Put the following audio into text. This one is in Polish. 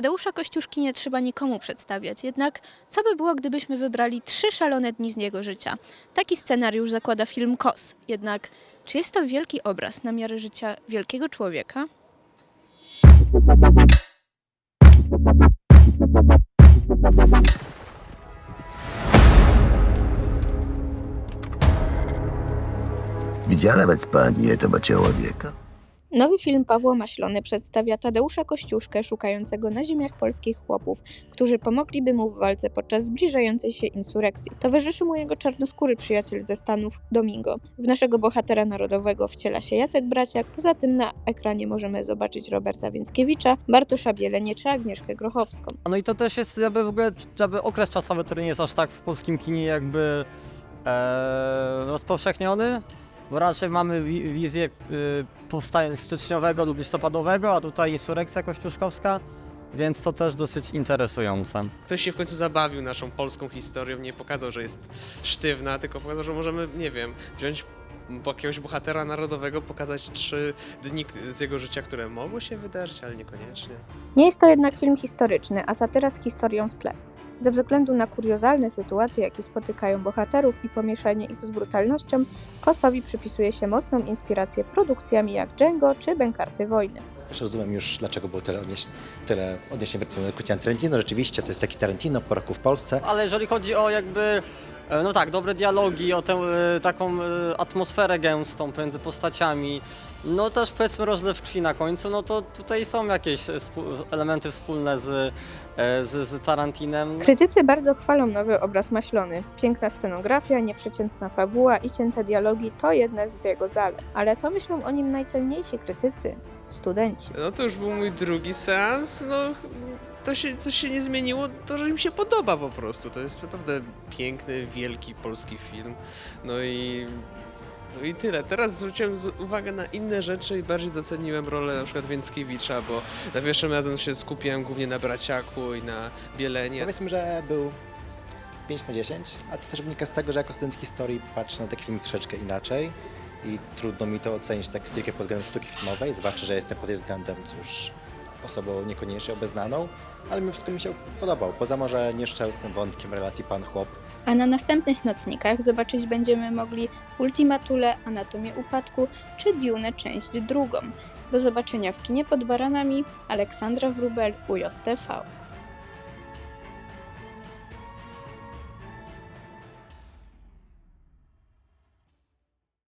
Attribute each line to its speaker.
Speaker 1: Tadeusza Kościuszki nie trzeba nikomu przedstawiać, jednak co by było, gdybyśmy wybrali trzy szalone dni z jego życia? Taki scenariusz zakłada film KOS. Jednak czy jest to wielki obraz na miarę życia wielkiego człowieka?
Speaker 2: Widziała nawet pani Etoba Człowieka?
Speaker 1: Nowy film Pawła Maślony przedstawia Tadeusza Kościuszkę szukającego na ziemiach polskich chłopów, którzy pomogliby mu w walce podczas zbliżającej się insurekcji. Towarzyszy mu jego czarnoskóry przyjaciel ze Stanów, Domingo. W naszego bohatera narodowego wciela się Jacek Braciak, poza tym na ekranie możemy zobaczyć Roberta Więckiewicza, Bartosza Bielenie czy Agnieszkę Grochowską.
Speaker 3: No i to też jest jakby w ogóle jakby okres czasowy, który nie jest aż tak w polskim kinie jakby e, rozpowszechniony, bo raczej mamy wi- wizję y, powstania styczniowego lub listopadowego, a tutaj insurekcja kościuszkowska, więc to też dosyć interesujące.
Speaker 4: Ktoś się w końcu zabawił naszą polską historią, nie pokazał, że jest sztywna, tylko pokazał, że możemy, nie wiem, wziąć jakiegoś bohatera narodowego, pokazać trzy dni z jego życia, które mogło się wydarzyć, ale niekoniecznie.
Speaker 1: Nie jest to jednak film historyczny, a satyra z historią w tle. Ze względu na kuriozalne sytuacje, jakie spotykają bohaterów i pomieszanie ich z brutalnością, Kosowi przypisuje się mocną inspirację produkcjami jak Django czy Bękarty Wojny.
Speaker 5: Też rozumiem już, dlaczego było tyle odniesień, tyle odniesień w do Quentin Tarantino. Rzeczywiście to jest taki Tarantino po roku w Polsce.
Speaker 3: Ale jeżeli chodzi o jakby, no tak, dobre dialogi, o tę e, taką e, atmosferę gęstą między postaciami, no też powiedzmy rozlew krwi na końcu, no to tutaj są jakieś e, elementy wspólne z, e, z, z Tarantinem.
Speaker 1: Krytycy bardzo chwalą nowy obraz Maślony. Piękna scenografia, nieprzeciętna fabuła i cięte dialogi to jedne z jego zalet. Ale co myślą o nim najcenniejsi krytycy? Studenci.
Speaker 4: No to już był mój drugi seans, no to się, coś się nie zmieniło, to że mi się podoba po prostu. To jest naprawdę piękny, wielki polski film. No i no i tyle. Teraz zwróciłem uwagę na inne rzeczy i bardziej doceniłem rolę na przykład Więckiewicza, bo za pierwszym razem się skupiłem głównie na Braciaku i na Bielenie.
Speaker 5: Powiedzmy, że był 5 na 10, a to też wynika z tego, że jako student historii patrzę na taki film troszeczkę inaczej i trudno mi to ocenić tak stricte pod względem sztuki filmowej, zwłaszcza, że jestem pod tym względem cóż, osobą niekoniecznie obeznaną, ale mimo wszystko mi się podobał, poza może nieszczęsnym wątkiem relacji Pan Chłop,
Speaker 1: A na następnych nocnikach zobaczyć będziemy mogli Ultimatule, Anatomię Upadku czy Dune część drugą. Do zobaczenia w kinie pod baranami Aleksandra Wrubel, UJTV.